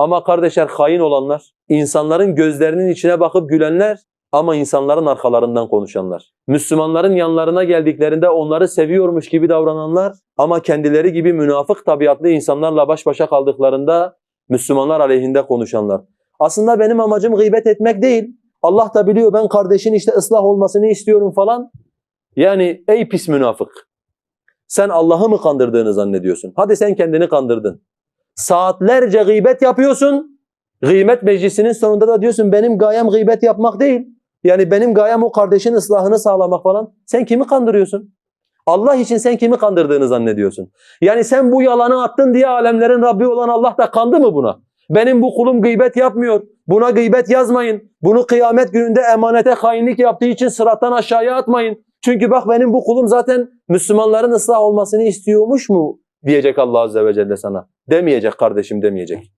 Ama kardeşler hain olanlar, insanların gözlerinin içine bakıp gülenler ama insanların arkalarından konuşanlar. Müslümanların yanlarına geldiklerinde onları seviyormuş gibi davrananlar ama kendileri gibi münafık tabiatlı insanlarla baş başa kaldıklarında Müslümanlar aleyhinde konuşanlar. Aslında benim amacım gıybet etmek değil. Allah da biliyor ben kardeşin işte ıslah olmasını istiyorum falan. Yani ey pis münafık. Sen Allah'ı mı kandırdığını zannediyorsun? Hadi sen kendini kandırdın. Saatlerce gıybet yapıyorsun. Gıybet meclisinin sonunda da diyorsun benim gayem gıybet yapmak değil. Yani benim gayem o kardeşin ıslahını sağlamak falan. Sen kimi kandırıyorsun? Allah için sen kimi kandırdığını zannediyorsun. Yani sen bu yalanı attın diye alemlerin Rabbi olan Allah da kandı mı buna? Benim bu kulum gıybet yapmıyor. Buna gıybet yazmayın. Bunu kıyamet gününde emanete hainlik yaptığı için sırattan aşağıya atmayın. Çünkü bak benim bu kulum zaten Müslümanların ıslah olmasını istiyormuş mu diyecek Allah Azze ve Celle sana. Demeyecek kardeşim demeyecek.